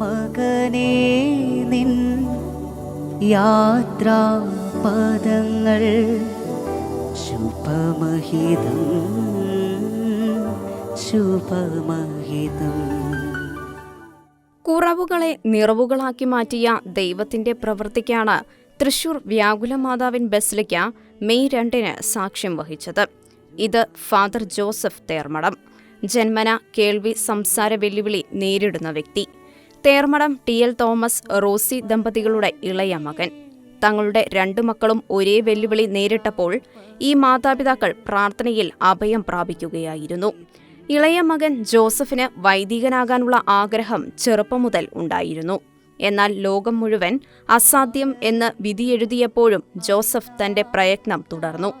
മകനേ നിൻ യാത്രാ പദങ്ങൾ ശുഭമഹിതം ശുഭമഹിതം. കുറവുകളെ നിറവുകളാക്കി മാറ്റിയ ദൈവത്തിന്റെ പ്രവൃത്തിക്കാണ് തൃശൂർ വ്യാകുലമാതാവിൻ ബസിലിക്ക മെയ് രണ്ടിന് സാക്ഷ്യം വഹിച്ചത്. ഇത് ഫാദർ ജോസഫ് തേർമടം. ജന്മന കേൾവി സംസാര വെല്ലുവിളി നേരിടുന്ന വ്യക്തി. Thermadam T L Thomas Rosy ദമ്പതികളുടെ ഇളയ മകൻ. തങ്ങളുടെ രണ്ടു മക്കളും ഒരേ വെല്ലുവിളി നേരിട്ടപ്പോൾ ഈ മാതാപിതാക്കൾ പ്രാർത്ഥനയിൽ അഭയം പ്രാപിക്കുകയായിരുന്നു. ഇളയ മകൻ ജോസഫിന് വൈദികനാകാനുള്ള ആഗ്രഹം ചെറുപ്പം മുതൽ ഉണ്ടായിരുന്നു. എന്നാൽ ലോകം മുഴുവൻ അസാധ്യം എന്ന് വിധിയെഴുതിയപ്പോഴും ജോസഫ് തന്റെ പ്രയത്നം തുടർന്നു.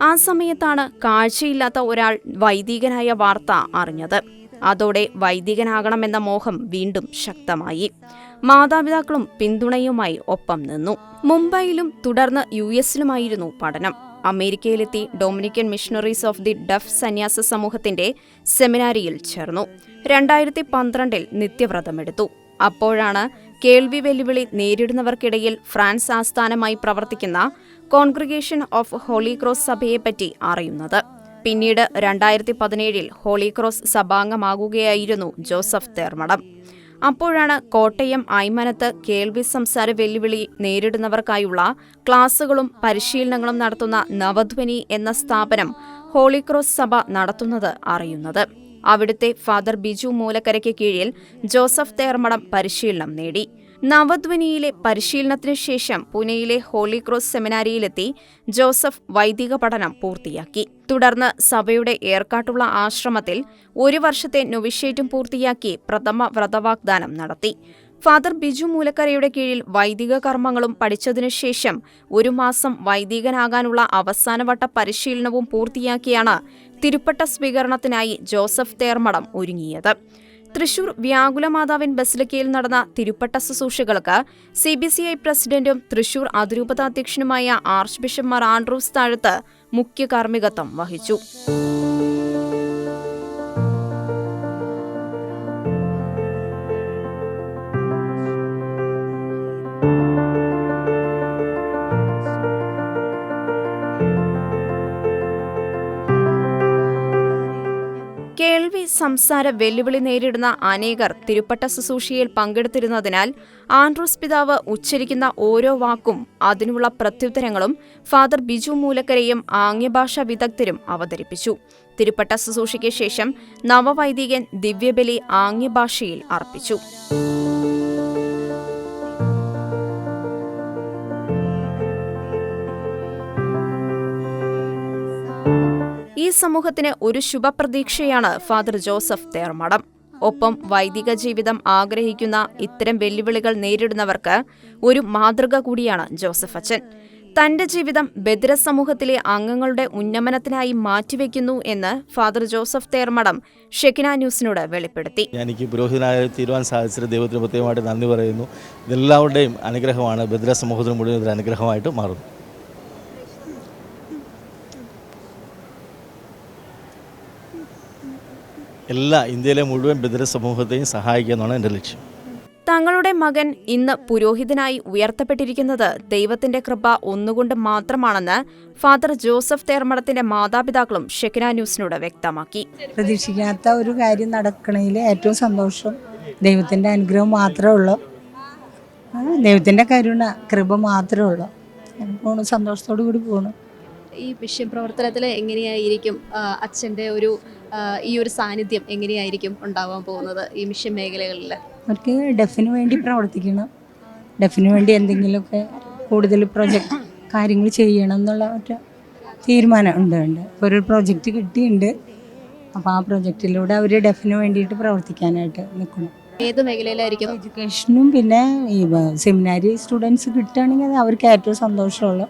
ആ സമയത്താണ് കാഴ്ചയില്ലാത്ത ഒരാൾ വൈദികനായ വാർത്ത അറിഞ്ഞത്. അതോടെ വൈദികനാകണമെന്ന മോഹം വീണ്ടും ശക്തമായി. മാതാപിതാക്കളും പിന്തുണയുമായി ഒപ്പം നിന്നു. മുംബൈയിലും തുടർന്ന് യു എസിലുമായിരുന്നു പഠനം. അമേരിക്കയിലെത്തി Dominican missionaries of the deaf സന്യാസ സമൂഹത്തിന്റെ സെമിനാരിയിൽ ചേർന്നു. രണ്ടായിരത്തി പന്ത്രണ്ടിൽ നിത്യവ്രതമെടുത്തു. അപ്പോഴാണ് കേൾവി വെല്ലുവിളി നേരിടുന്നവർക്കിടയിൽ ഫ്രാൻസ് ആസ്ഥാനമായി പ്രവർത്തിക്കുന്ന കോൺഗ്രിഗേഷൻ ഓഫ് ഹോളി ക്രോസ് സഭയെപ്പറ്റി അറിയുന്നത്. പിന്നീട് രണ്ടായിരത്തി പതിനേഴിൽ ഹോളി ക്രോസ് സഭാംഗമാകുകയായിരുന്നു ജോസഫ് തേർമടം. അപ്പോഴാണ് കോട്ടയം ഐമനത്ത് കേൾവി സംസാര വെല്ലുവിളി നേരിടുന്നവർക്കായുള്ള ക്ലാസുകളും പരിശീലനങ്ങളും നടത്തുന്ന നവധ്വനി എന്ന സ്ഥാപനം ഹോളിക്രോസ് സഭ നടത്തുന്നത് അറിയുന്നത്. അവിടുത്തെ ഫാദർ ബിജു മൂലക്കരയ്ക്ക് കീഴിൽ ജോസഫ് തേർമടം പരിശീലനം നേടി. നവധ്വനിയിലെ പരിശീലനത്തിനു ശേഷം പുനെയിലെ ഹോളി ക്രോസ് സെമിനാരിയിലെത്തി ജോസഫ് വൈദിക പഠനം പൂർത്തിയാക്കി. തുടർന്ന് സഭയുടെ ഏർക്കാട്ടുള്ള ആശ്രമത്തിൽ ഒരു വർഷത്തെ നൊവിഷ്യേറ്റും പൂർത്തിയാക്കി പ്രഥമ വ്രതവാഗ്ദാനം നടത്തി. ഫാദർ ബിജു മൂലക്കരയുടെ കീഴിൽ വൈദിക കർമ്മങ്ങളും പഠിച്ചതിനു ശേഷം ഒരു മാസം വൈദികനാകാനുള്ള അവസാനവട്ട പരിശീലനവും പൂർത്തിയാക്കിയാണ് തിരുപ്പട്ട സ്വീകരണത്തിനായി ജോസഫ് തേർമടം ഒരുങ്ങിയത്. തൃശൂർ വ്യാകുലമാതാവിൻ ബസിലിക്കയിൽ നടന്ന തിരുപ്പട്ട ശുശ്രൂഷകൾക്ക് സി ബി സി ഐ പ്രസിഡന്റും തൃശൂർ അതിരൂപതാധ്യക്ഷനുമായ archbishop Mar Andrews Thazhath മുഖ്യ കാർമ്മികത്വം വഹിച്ചു. സംസാര വെല്ലുവിളി നേരിടുന്ന അനേകർ തിരുപ്പട്ട ശുശ്രൂഷയിൽ പങ്കെടുത്തിരുന്നതിനാൽ ആൻഡ്രൂസ് പിതാവ് ഉച്ചരിക്കുന്ന ഓരോ വാക്കും അതിനുള്ള പ്രത്യുത്തരങ്ങളും ഫാദർ ബിജു മൂലക്കരയും ആംഗ്യഭാഷാ വിദഗ്ധരും അവതരിപ്പിച്ചു. തിരുപ്പട്ട ശുശ്രൂഷയ്ക്ക് ശേഷം നവവൈദികൻ ദിവ്യബലി ആംഗ്യഭാഷയിൽ അർപ്പിച്ചു. സമൂഹത്തിന് ഒരു ശുഭപ്രതീക്ഷയാണ് ഫാദർ ജോസഫ് തേർമടം. ഒപ്പം വൈദിക ജീവിതം ആഗ്രഹിക്കുന്ന ഇത്തരം വെല്ലുവിളികൾ നേരിടുന്നവർക്ക് ഒരു മാതൃക കൂടിയാണ് ജോസഫ് അച്ഛൻ. തന്റെ ജീവിതം ബദിര സമൂഹത്തിലെ അംഗങ്ങളുടെ ഉന്നമനത്തിനായി മാറ്റിവെക്കുന്നു എന്ന് ഫാദർ ജോസഫ് തേർമടം ഷെക്കിന ന്യൂസിനോട് വെളിപ്പെടുത്തി. എനിക്ക് പുരോഹിതനായി തീരുവാൻ സാധിച്ചത് ദൈവത്തിന് പ്രത്യേകമായിട്ട് നന്ദി പറയുന്നു. ഇതെല്ലാവരുടെയും അനുഗ്രഹമാണ്. ബദ്ര സമൂഹത്തിന് മുഴുവൻ അനുഗ്രഹമായിട്ട് മാറുന്നു. എല്ലാ ഇന്ത്യയിലെ മുഴുവൻ ബിദര സമൂഹത്തെയും സഹായിക്കുക എന്നാണ് എന്റെ ലക്ഷ്യം. തങ്ങളുടെ മകൻ ഇന്ന് പുരോഹിതനായി ഉയർത്തപ്പെട്ടിരിക്കുന്നത് ദൈവത്തിന്റെ കൃപ ഒന്നുകൊണ്ട് മാത്രമാണെന്ന് ഫാദർ ജോസഫ് തേർമടത്തിന്റെ മാതാപിതാക്കളും ഷെക്കിന ന്യൂസിനോട് വ്യക്തമാക്കി. പ്രതീക്ഷിക്കാത്ത ഒരു കാര്യം നടക്കണതിൽ ഏറ്റവും സന്തോഷം. ദൈവത്തിന്റെ അനുഗ്രഹം മാത്രമേ ഉള്ളൂ. ദൈവത്തിന്റെ കരുണ കൃപ മാത്രമേ ഉള്ളൂ. പോണു സന്തോഷത്തോടു കൂടി പോണു. ഈ മിഷൻ പ്രവർത്തനത്തിൽ എങ്ങനെയായിരിക്കും അച്ഛന്റെ അച്ഛന്റെ ഒരു ഈ ഒരു സാന്നിധ്യം എങ്ങനെയായിരിക്കും ഉണ്ടാവാൻ പോകുന്നത് ഈ മിഷൻ മേഖലകളിൽ? അവർക്ക് ഡെഫിന് വേണ്ടി പ്രവർത്തിക്കണം. ഡെഫിന് വേണ്ടി എന്തെങ്കിലുമൊക്കെ കൂടുതൽ പ്രൊജക്ട് കാര്യങ്ങൾ ചെയ്യണം എന്നുള്ള ഒരു തീരുമാനം ഉണ്ട് ഉണ്ട്. ഇപ്പോൾ ഒരു പ്രൊജക്റ്റ് കിട്ടിയിട്ടുണ്ട്. അപ്പോൾ ആ പ്രൊജക്റ്റിലൂടെ അവർ ഡെഫിന് വേണ്ടിയിട്ട് പ്രവർത്തിക്കാനായിട്ട് നിൽക്കണം. ഏത് മേഖലയിലായിരിക്കും? എഡ്യൂക്കേഷനും പിന്നെ ഈ സെമിനാരി സ്റ്റുഡൻസ് കിട്ടുകയാണെങ്കിൽ അത് അവർക്ക് ഏറ്റവും സന്തോഷമുള്ള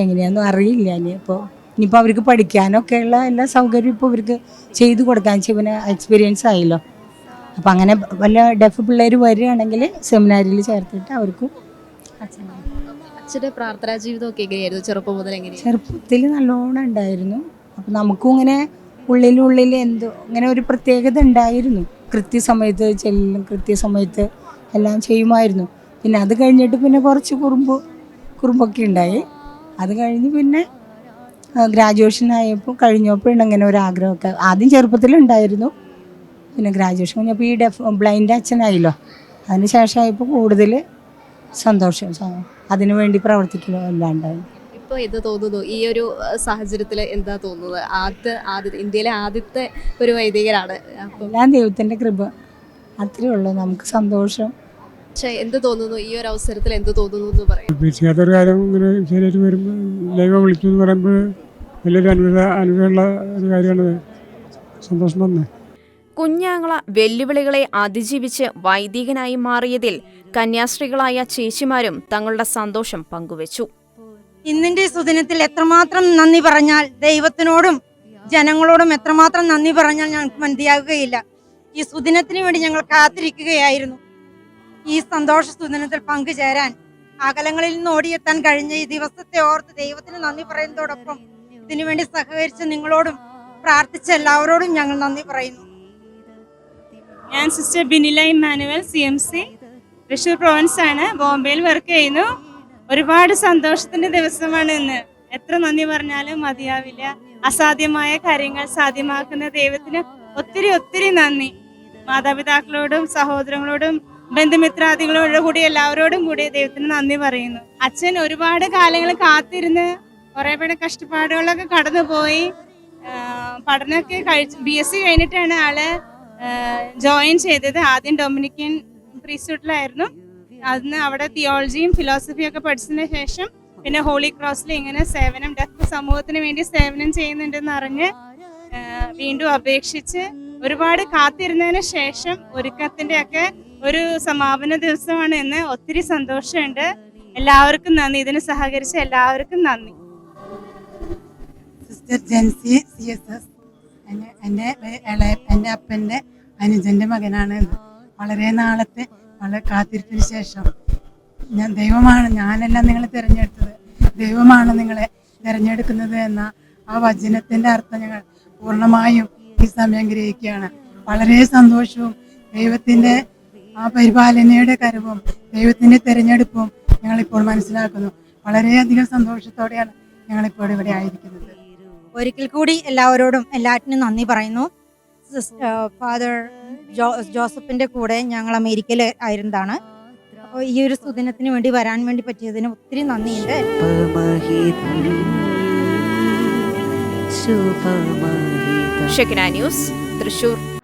എങ്ങനെയാണെന്നും അറിയില്ല ഇനി ഇപ്പോൾ ഇനിയിപ്പോൾ അവർക്ക് പഠിക്കാനൊക്കെയുള്ള എല്ലാ സൗകര്യവും ഇപ്പോൾ ഇവർക്ക് ചെയ്തു കൊടുക്കാൻ പിന്നെ എക്സ്പീരിയൻസ് ആയല്ലോ. അപ്പോൾ അങ്ങനെ വല്ല ഡെഫ് പിള്ളേർ വരികയാണെങ്കിൽ സെമിനാരിൽ ചേർത്തിട്ട് അവർക്കും അച്ഛന്റെ പ്രാർത്ഥനാ ജീവിതമൊക്കെ എങ്ങനെയായിരുന്നു? ചെറുപ്പം മുതൽ എങ്ങനെ ചെറുപ്പത്തിൽ നല്ലോണം ഉണ്ടായിരുന്നു. അപ്പം നമുക്കും ഇങ്ങനെ ഉള്ളിലുള്ളിൽ എന്തോ ഇങ്ങനെ ഒരു പ്രത്യേകത ഉണ്ടായിരുന്നു. കൃത്യസമയത്ത് ചെല്ലും കൃത്യസമയത്ത് എല്ലാം ചെയ്യുമായിരുന്നു. പിന്നെ അത് കഴിഞ്ഞിട്ട് പിന്നെ കുറച്ച് കുറുമ്പ് കുറുമ്പൊക്കെ ഉണ്ടായി. അത് കഴിഞ്ഞ് പിന്നെ ഗ്രാജുവേഷൻ ആയപ്പോൾ കഴിഞ്ഞപ്പോൾ ഇങ്ങനെ ഒരു ആഗ്രഹമൊക്കെ ആദ്യം ചെറുപ്പത്തിലുണ്ടായിരുന്നു. പിന്നെ ഗ്രാജുവേഷൻ കഴിഞ്ഞപ്പോൾ ഈ ഡെഫ് ബ്ലൈൻഡ് അച്ഛനായല്ലോ. അതിന് ശേഷമായപ്പോൾ കൂടുതൽ സന്തോഷം അതിനു വേണ്ടി പ്രവർത്തിക്കുന്നു എല്ലാം ഇപ്പോൾ ഇപ്പൊ എന്ത് തോന്നുന്നു ഈ ഒരു സാഹചര്യത്തിൽ എന്താ തോന്നുന്നത്? ആദ്യ ആദ്യ ഇന്ത്യയിലെ ആദ്യത്തെ ഒരു വൈദികരാണ്. എല്ലാം ദൈവത്തിന്റെ കൃപ. അത്രയേ ഉള്ളൂ. നമുക്ക് സന്തോഷം. പക്ഷേ എന്ത് തോന്നുന്നു? ഈ ഒരു അവസരത്തിൽ എന്ത് തോന്നുന്നു എന്ന് പറയാം. പ്രതീക്ഷിക്കാത്തൊരു കാര്യം ഇങ്ങനെ ശരിയായിട്ട് വരുമ്പോൾ ദൈവം വിളിച്ചു എന്ന് പറയുമ്പോൾ വലിയൊരു അനുഭവ അനുഭവമുള്ള ഒരു കാര്യമാണ് സന്തോഷം തന്നെ. കുഞ്ഞാങ്ങള വെല്ലുവിളികളെ അതിജീവിച്ച് വൈദികനായി മാറിയതിൽ കന്യാസ്ത്രീകളായ ചേച്ചിമാരും തങ്ങളുടെ സന്തോഷം പങ്കുവച്ചു. ഇന്നിന്റെ സുദിനത്തിൽ എത്രമാത്രം നന്ദി പറഞ്ഞാൽ ദൈവത്തിനോടും ജനങ്ങളോടും എത്രമാത്രം നന്ദി പറഞ്ഞാൽ ഞങ്ങൾക്ക് മതിയാകുകയില്ല ഈ സുദിനത്തിന് വേണ്ടി ഞങ്ങൾ കാത്തിരിക്കുകയായിരുന്നു. ഈ സന്തോഷ സുദിനത്തിൽ പങ്കുചേരാൻ അകലങ്ങളിൽ നിന്ന് ഓടിയെത്താൻ കഴിഞ്ഞ ഈ ദിവസത്തെ ഓർത്ത് ദൈവത്തിന് നന്ദി പറയുന്നതോടൊപ്പം ഇതിനുവേണ്ടി സഹകരിച്ച നിങ്ങളോടും പ്രാർത്ഥിച്ച എല്ലാവരോടും ഞങ്ങൾ നന്ദി പറയുന്നു. ഞാൻ sister Binila Emmanuel C M C Thrissur province ആണ്. ബോംബെയിൽ വർക്ക് ചെയ്യുന്നു. ഒരുപാട് സന്തോഷത്തിന്റെ ദിവസമാണ് ഇന്ന്. എത്ര നന്ദി പറഞ്ഞാലും മതിയാവില്ല. അസാധ്യമായ കാര്യങ്ങൾ സാധ്യമാക്കുന്ന ദൈവത്തിന് ഒത്തിരി ഒത്തിരി നന്ദി. മാതാപിതാക്കളോടും സഹോദരങ്ങളോടും ബന്ധുമിത്രാദികളോടും കൂടി എല്ലാവരോടും കൂടി ദൈവത്തിന് നന്ദി പറയുന്നു. അച്ഛൻ ഒരുപാട് കാലങ്ങൾ കാത്തിരുന്ന് കുറെ പേരുടെ കഷ്ടപ്പാടുകളൊക്കെ കടന്നുപോയി പഠനമൊക്കെ കഴിച്ച് ബി എസ് സി കഴിഞ്ഞിട്ടാണ് ആൾ ജോയിൻ ചെയ്തത്. ആദ്യം ഡൊമിനിക്കൻ പ്രീസ്റ്റ്ഹുഡിലായിരുന്നു അന്ന് അവിടെ തിയോളജിയും ഫിലോസഫിയും ഒക്കെ പഠിച്ചതിന് ശേഷം പിന്നെ ഹോളി ക്രോസിൽ ഇങ്ങനെ സേവനം ഡെഫ് സമൂഹത്തിന് വേണ്ടി സേവനം ചെയ്യുന്നുണ്ടെന്ന് അറിഞ്ഞ് വീണ്ടും അപേക്ഷിച്ച് ഒരുപാട് കാത്തിരുന്നതിന് ശേഷം ഒരുക്കത്തിന്റെ ഒക്കെ ഒരു സമാപന ദിവസമാണ് എന്ന് ഒത്തിരി സന്തോഷമുണ്ട്. എല്ലാവർക്കും നന്ദി. ഇതിന് സഹകരിച്ച എല്ലാവർക്കും നന്ദി. Sister Jency C S S എന്റെ എന്റെ അപ്പന്റെ അനുജന്റെ മകനാണ് വളരെ നാളത്തെ വളരെ കാത്തിരിപ്പിന് ശേഷം ഞാൻ ദൈവമാണ് ഞാനല്ല നിങ്ങളെ തിരഞ്ഞെടുത്തത്. ദൈവമാണ് നിങ്ങളെ തിരഞ്ഞെടുക്കുന്നത് എന്ന ആ വചനത്തിന്റെ അർത്ഥം ഞങ്ങൾ പൂർണമായും ഈ സമയം ഗ്രഹിക്കുകയാണ്. വളരെ സന്തോഷവും ദൈവത്തിന്റെ ആ പരിപാലനയുടെ കരവും ദൈവത്തിന്റെ തെരഞ്ഞെടുപ്പും ഞങ്ങളിപ്പോൾ മനസ്സിലാക്കുന്നു. വളരെയധികം സന്തോഷത്തോടെയാണ് ഞങ്ങളിപ്പോൾ ഇവിടെ ആയിരിക്കുന്നത്. ഒരിക്കൽ കൂടി എല്ലാവരോടും എല്ലാറ്റിനും നന്ദി പറയുന്നു. ഫാദർ ജോസഫിന്റെ കൂടെ ഞങ്ങൾ അമേരിക്കയിൽ ആയിരുന്നതാണ്. അപ്പോൾ ഈ ഒരു സുദിനത്തിന് വേണ്ടി വരാൻ വേണ്ടി പറ്റിയതിന് ഒത്തിരി നന്ദിയുണ്ട്. ന്യൂസ് തൃശൂർ.